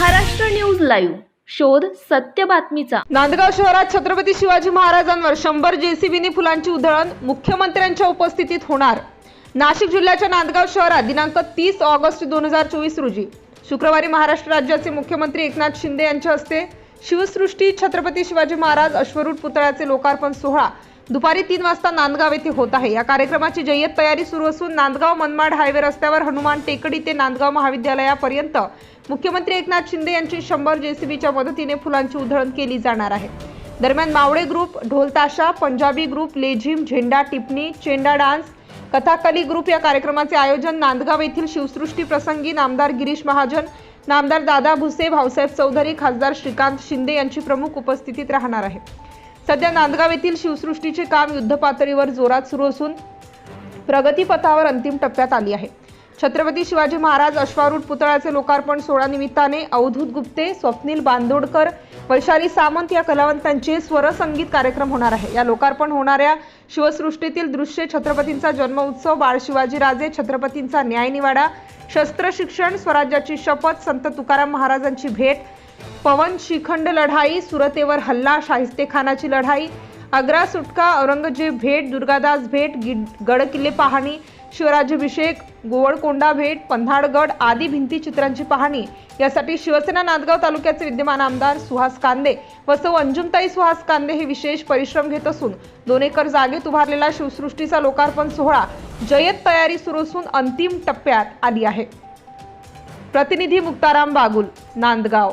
Maharashtra news live. शोध सत्य बातमीचा. नांदगाव शहरात छत्रपती शिवाजी महाराजांवर शंभर जेसीबीनी फुलांची उधळण मुख्यमंत्र्यांच्या उपस्थितीत होणार. नाशिक जिल्ह्याच्या नांदगाव शहरात दिनांक तीस ऑगस्ट दोन हजार चोवीस रोजी शुक्रवारी महाराष्ट्र राज्याचे मुख्यमंत्री एकनाथ शिंदे यांच्या हस्ते शिवसृष्टी छत्रपती शिवाजी महाराज अश्वरूढ पुतळ्याचे लोकार्पण सोहळा दुपारी तीन वाजता नांदगाव येथे होत आहे. या कार्यक्रमाची जय्यत तयारी सुरू असून नांदगाव मनमाड हायवे रस्त्यावर हनुमान टेकडी ते नांदगाव महाविद्यालयापर्यंत मुख्यमंत्री एकनाथ शिंदे यांची शंभर जेसीबीच्या मदतीने फुलांची उधळण केली जाणार आहे. दरम्यान मावळे ग्रुप ढोलताशा पंजाबी ग्रुप लेझिम झेंडा टिपणी चेंडा डान्स कथाकली ग्रुप या कार्यक्रमाचे आयोजन नांदगाव येथील शिवसृष्टी प्रसंगी नामदार गिरीश महाजन नामदार दादा भुसे भाऊसाहेब चौधरी खासदार श्रीकांत शिंदे यांची प्रमुख उपस्थितीत राहणार आहे. सध्या नांदगाव येथील शिवसृष्टीचे काम युद्धपातळीवर जोरात सुरू असून प्रगतीपथावर अंतिम टप्प्यात आली आहे. छत्रपती शिवाजी महाराज अश्वारूढ पुतळ्याचे लोकार्पण सोहळा निमित्ताने अवधूत गुप्ते स्वप्नील बांदोडकर वैशाली सामंत या कलावंतांचे स्वरसंगीत कार्यक्रम होणार आहे. या लोकार्पण होणाऱ्या शिवसृष्टीतील दृश्य छत्रपतींचा जन्मोत्सव बाळ शिवाजीराजे छत्रपतींचा न्यायनिवाडा शस्त्र शिक्षण स्वराज्याची शपथ संत तुकाराम महाराजांची भेट पवन शिखंड लढाई सुरतेवर हल्ला शाहिस्तेखानाची लढाई आग्रा सुटका औरंगजेब भेट दुर्गादास भेट गिड गडकिल्ले पाहणी शिवराज्याभिषेक गोवळकोंडा भेट पन्हाळगड आदी भिंती चित्रांची पाहणी. यासाठी शिवसेना नांदगाव तालुक्याचे विद्यमान आमदार सुहास कांदे व सौ अंजुमताई सुहास कांदे हे विशेष परिश्रम घेत असून दोन एकर जागेत उभारलेला शिवसृष्टीचा लोकार्पण सोहळा जयत तयारी सुरू असून अंतिम टप्प्यात आली आहे. प्रतिनिधी मुक्ताराम बागुल नांदगाव.